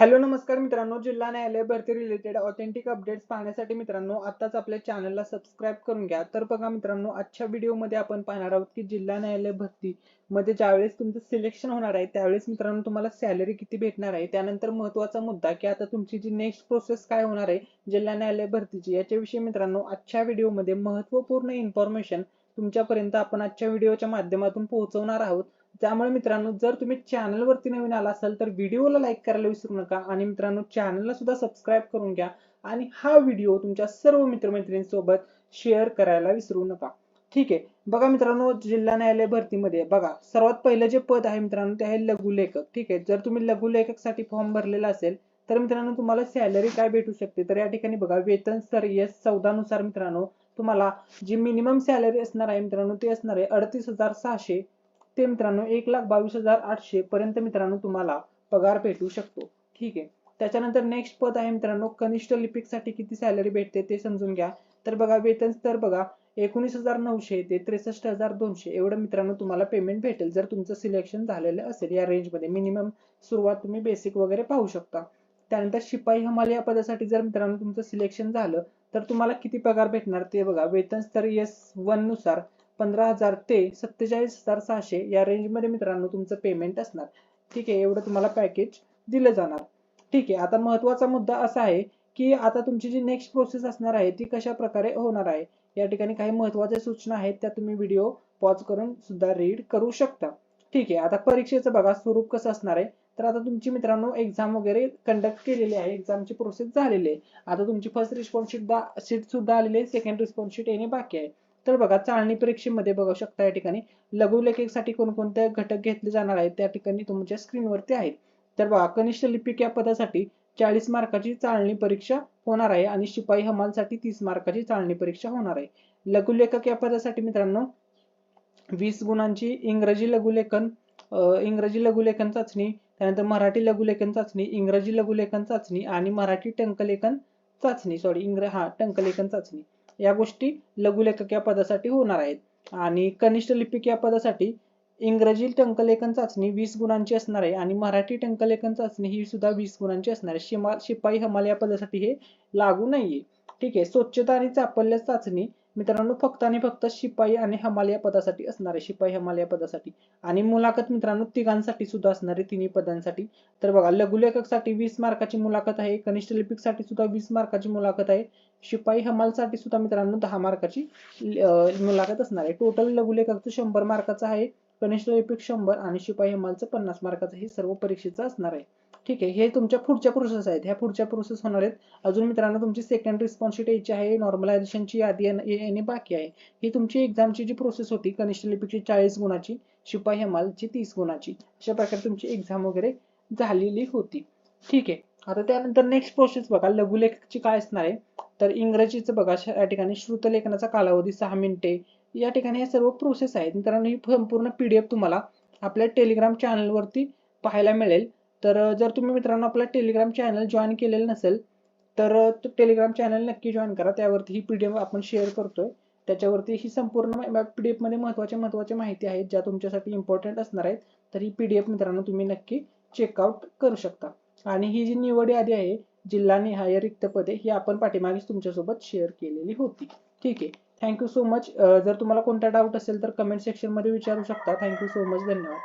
Hello नमस्कार मित्रांनो. जिल्हा न्यायालय भरती रिलेटेड ऑथेंटिक अपडेट्स पाहण्यासाठी मित्रांनो आताच आपल्या चॅनलला सबस्क्राईब करून घ्या. तर बघा मित्रांनो आजच्या व्हिडिओमध्ये आपण पाहणार आहोत की जिल्हा न्यायालय भरती मध्ये ज्यावेळेस तुमचं सिलेक्शन होणार आहे त्यावेळेस मित्रांनो तुम्हाला सॅलरी किती भेटणार आहे? त्यानंतर महत्त्वाचा मुद्दा की आता तुमची जी नेक्स्ट प्रोसेस काय होणार आहे जिल्हा न्यायालय भरतीची याच्याविषयी मित्रांनो आजच्या व्हिडिओमध्ये महत्त्वपूर्ण इन्फॉर्मेशन तुमच्यापर्यंत आपण आजच्या व्हिडिओच्या माध्यमातून पोहोचवणार आहोत. त्यामुळे मित्रांनो जर तुम्ही चॅनलवरती नवीन आला असाल तर व्हिडिओला लाईक करायला विसरू नका. आणि मित्रांनो चॅनलला सुद्धा सबस्क्राईब करून घ्या. आणि हा व्हिडिओ तुमच्या सर्व मित्रमैत्रिणींसोबत शेअर करायला विसरू नका. ठीक आहे? बघा मित्रांनो जिल्हा न्यायालय भरतीमध्ये बघा सर्वात पहिलं जे पद आहे मित्रांनो ते आहे लघुलेखक ठीक आहे? जर तुम्ही लघुलेखकसाठी फॉर्म भरलेला असेल तर मित्रांनो तुम्हाला सॅलरी काय भेटू शकते? तर या ठिकाणी बघा वेतन स्तर एस चौदा नुसार मित्रांनो तुम्हाला जी मिनिमम सॅलरी असणार आहे मित्रांनो ते असणार आहे अडतीस हजार सहाशे ते मित्रांनो एक लाख बावीस हजार आठशे पर्यंत मित्रांनो तुम्हाला पगार भेटू शकतो. ठीक आहे? त्याच्यानंतर नेक्स्ट पद आहे मित्रांनो कनिष्ठ लिपिकसाठी किती सॅलरी भेटते ते समजून घ्या. तर बघा वेतन स्तर बघा एकोणीस हजार नऊशे ते त्रेसष्ट हजार दोनशे एवढं मित्रांनो तुम्हाला पेमेंट भेटेल जर तुमचं सिलेक्शन झालेलं असेल या रेंजमध्ये मिनिमम सुरुवात तुम्ही बेसिक वगैरे पाहू शकता. त्यानंतर शिपाई हमाल या पदासाठी जर मित्रांनो तुमचं सिलेक्शन झालं तर तुम्हाला किती पगार भेटणार ते बघा. वेतन स्तर एस वननुसार पंधरा हजार ते सत्तेचाळीस हजार सहाशे या रेंजमध्ये मित्रांनो तुमचं पेमेंट असणार. ठीक आहे एवढं तुम्हाला पॅकेज दिलं जाणार. ठीक आहे आता महत्त्वाचा मुद्दा असा आहे की आता तुमची जी नेक्स्ट प्रोसेस असणार आहे ती कशा प्रकारे होणार आहे? या ठिकाणी काही महत्त्वाच्या सूचना आहेत त्या तुम्ही व्हिडिओ पॉज करून सुद्धा रीड करू शकता. ठीक आहे आता परीक्षेचं बघा स्वरूप कसं असणार आहे? तर आता तुमची मित्रांनो एक्झाम वगैरे कंडक्ट केलेली आहे एक्झामची प्रोसेस झालेली आहे. आता तुमची फर्स्ट रिस्पॉन्स शीट सुद्धा आलेली आहे सेकंड रिस्पॉन्स शीट येणे बाकी आहे. तर बघा चाळणी परीक्षेमध्ये बघू शकता या ठिकाणी लघुलेखसाठी कोणकोणते घटक घेतले जाणार आहेत त्या ठिकाणी तुमच्या स्क्रीनवरती आहेत. तर बघा कनिष्ठ लिपिक या पदासाठी चाळीस मार्काची चाळणी परीक्षा होणार आहे आणि शिपाई हमालसाठी तीस मार्काची चाळणी परीक्षा होणार आहे. लघुलेखक या पदासाठी मित्रांनो वीस गुणांची इंग्रजी लघुलेखन इंग्रजी लघुलेखन चाचणी त्यानंतर मराठी लघुलेखन चाचणी इंग्रजी लघुलेखन चाचणी आणि मराठी टंकलेखन चाचणी सॉरी इंग्र हा टंकलेखन चाचणी. या गोष्टी लघुलेखक या पदासाठी होणार आहेत. आणि कनिष्ठ लिपिक या पदासाठी इंग्रजी टंकलेखन चाचणी वीस गुणांची असणार आहे आणि मराठी टंकलेखन चाचणी ही सुद्धा वीस गुणांची असणार आहे. शिमा शिपाई हमाल या पदासाठी हे लागू नाहीये. ठीक आहे. स्वच्छता आणि चापल्य चाचणी मित्रांनो फक्त आणि फक्त शिपाई आणि हमाल या पदासाठी असणारे शिपाई हमाल या पदासाठी. आणि मुलाखत मित्रांनो तिघांसाठी सुद्धा असणारे तिन्ही पदांसाठी. तर बघा लघुलेखकसाठी वीस मार्काची मुलाखत आहे कनिष्ठ लिपिकसाठी सुद्धा वीस मार्काची मुलाखत आहे. शिपाई हमाल साठी सुद्धा मित्रांनो दहा मार्काची मुलाखत असणार आहे. टोटल लघुलेखकचं शंभर मार्काचं आहे कनिष्ठ लिपिक शंभर आणि शिपाई हमालचं पन्नास मार्काचं हे सर्व परीक्षेचं असणार आहे. ठीक आहे. हे तुमच्या पुढच्या प्रोसेस आहेत. ह्या पुढच्या प्रोसेस होणार आहेत. अजून मित्रांनो तुमची सेकंड रिस्पॉन्स शीट यायची आहे. नॉर्मलायझेशनची यादी येणे बाकी आहे. ही तुमची एक्झामची जी प्रोसेस होती कनिष्ठ लिपिकची चाळीस गुणाची शिपाई हमालची तीस गुणाची अशा प्रकारे तुमची एक्झाम वगैरे झालेली होती. ठीक आहे. आता त्यानंतर नेक्स्ट प्रोसेस बघा. लघुलेखची काय असणार आहे? तर इंग्रजीचं बघा. या ठिकाणी श्रुतलेखनाचा कालावधी सहा मिनिटे. या ठिकाणी ह्या सर्व प्रोसेस आहेत. मित्रांनो ही संपूर्ण पीडीएफ तुम्हाला आपल्या टेलिग्राम चॅनलवरती पाहायला मिळेल. तर जर तुम्ही मित्रांनो आपला टेलिग्राम चॅनल जॉईन केलेलं नसेल तर टेलिग्राम चॅनल नक्की जॉईन करा. त्यावरती ही पीडीएफ आपण शेअर करतोय. त्याच्यावरती ही संपूर्ण पीडीएफमध्ये महत्त्वाच्या महत्त्वाच्या माहिती आहेत ज्या तुमच्यासाठी इम्पॉर्टंट असणार आहेत. तर ही पीडीएफ मित्रांनो तुम्ही नक्की चेकआउट करू शकता. आणि ही जी निवड यादी आहे जिल्हा निहाय रिक्त पदे ही आपण पाठीमागेच तुमच्यासोबत शेअर केलेली होती. ठीक आहे. थँक्यू सो मच जर तुम्हाला कोणता डाऊट असेल तर कमेंट सेक्शनमध्ये विचारू शकता. थँक्यू सो मच धन्यवाद.